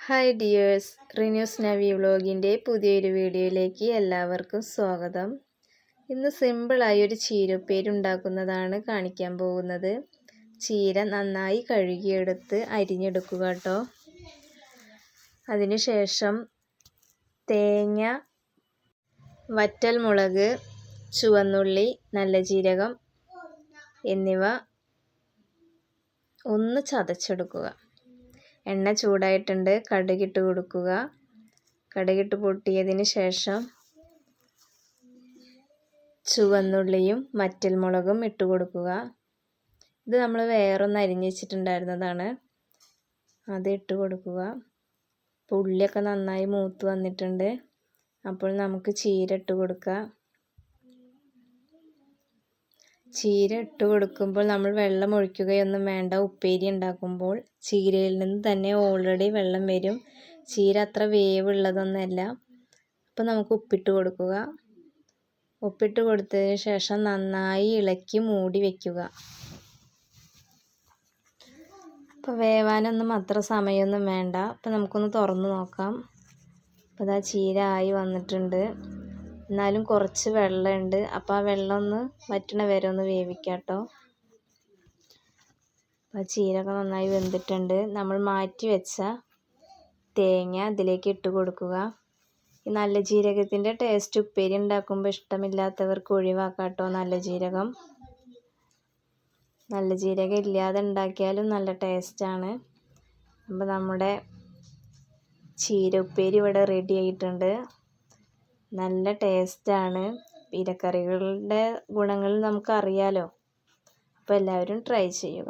Hi dears റിന്യൂസ് നവി വ്ലോഗിന്റെ പുതിയൊരു വീഡിയോയിലേക്ക് എല്ലാവർക്കും സ്വാഗതം. ഇന്ന് സിമ്പിളായി ഒരു ചീരപ്പേര് ഉണ്ടാക്കുന്നതാണ് കാണിക്കാൻ പോകുന്നത്. ചീര നന്നായി കഴുകിയെടുത്ത് അരിഞ്ഞെടുക്കുക കേട്ടോ. അതിനുശേഷം തേങ്ങ വറ്റൽ മുളക് ചുവന്നുള്ളി നല്ല ജീരകം എന്നിവ ഒന്ന് ചതച്ചെടുക്കുക. എണ്ണ ചൂടായിട്ടുണ്ട്. കടുകിട്ട് കൊടുക്കുക. കടുകിട്ട് പൊട്ടിയതിന് ശേഷം ചുവന്നുള്ളിയും മറ്റൽ മുളകും ഇട്ട് കൊടുക്കുക. ഇത് നമ്മൾ വേറൊന്ന് അരിഞ്ഞ് വെച്ചിട്ടുണ്ടായിരുന്നതാണ്. അത് ഇട്ട് കൊടുക്കുക. ഉള്ളിയൊക്കെ നന്നായി മൂത്ത് വന്നിട്ടുണ്ട്. അപ്പോൾ നമുക്ക് ചീര ഇട്ട് കൊടുക്കാം. ചീര ഇട്ട് കൊടുക്കുമ്പോൾ നമ്മൾ വെള്ളം ഒഴിക്കുകയൊന്നും വേണ്ട. ഉപ്പേരി ഉണ്ടാക്കുമ്പോൾ ചീരയിൽ നിന്ന് തന്നെ ഓൾറെഡി വെള്ളം വരും. ചീര അത്ര വേവുള്ളതൊന്നുമല്ല അപ്പോൾ നമുക്ക് ഉപ്പിട്ട് കൊടുക്കുക. ഉപ്പിട്ട് കൊടുത്തതിന് ശേഷം നന്നായി ഇളക്കി മൂടി വയ്ക്കുക അപ്പോൾ വേവാനൊന്നും അത്ര സമയമൊന്നും വേണ്ട. അപ്പോൾ നമുക്കൊന്ന് തുറന്ന് നോക്കാം. അപ്പോൾ ഇതാ ചീര ആയി വന്നിട്ടുണ്ട്. എന്നാലും കുറച്ച് വെള്ളമുണ്ട്. അപ്പോൾ ആ വെള്ളം ഒന്ന് വറ്റണ വരെ ഒന്ന് വേവിക്കാം കേട്ടോ അപ്പോൾ ചീരക നന്നായി വെന്തിട്ടുണ്ട്. നമ്മൾ മാറ്റി വെച്ച തേങ്ങ ഇതിലേക്ക് ഇട്ട് കൊടുക്കുക. ഈ നല്ല ജീരകത്തിന്റെ ടേസ്റ്റ് ഉപ്പേരി ഉണ്ടാക്കുമ്പോൾ ഇഷ്ടമില്ലാത്തവർക്ക് ഒഴിവാക്കാം കേട്ടോ നല്ല ജീരകം. നല്ല ജീരകം ഇല്ലാതെ ഉണ്ടാക്കിയാലും നല്ല ടേസ്റ്റാണ് അപ്പോൾ നമ്മുടെ ചീര ഉപ്പേരി ഇവിടെ റെഡി ആയിട്ടുണ്ട്. നല്ല ടേസ്റ്റാണ്. ഇലക്കറികളുടെ ഗുണങ്ങൾ നമുക്കറിയാലോ. അപ്പോൾ എല്ലാവരും ട്രൈ ചെയ്യുക.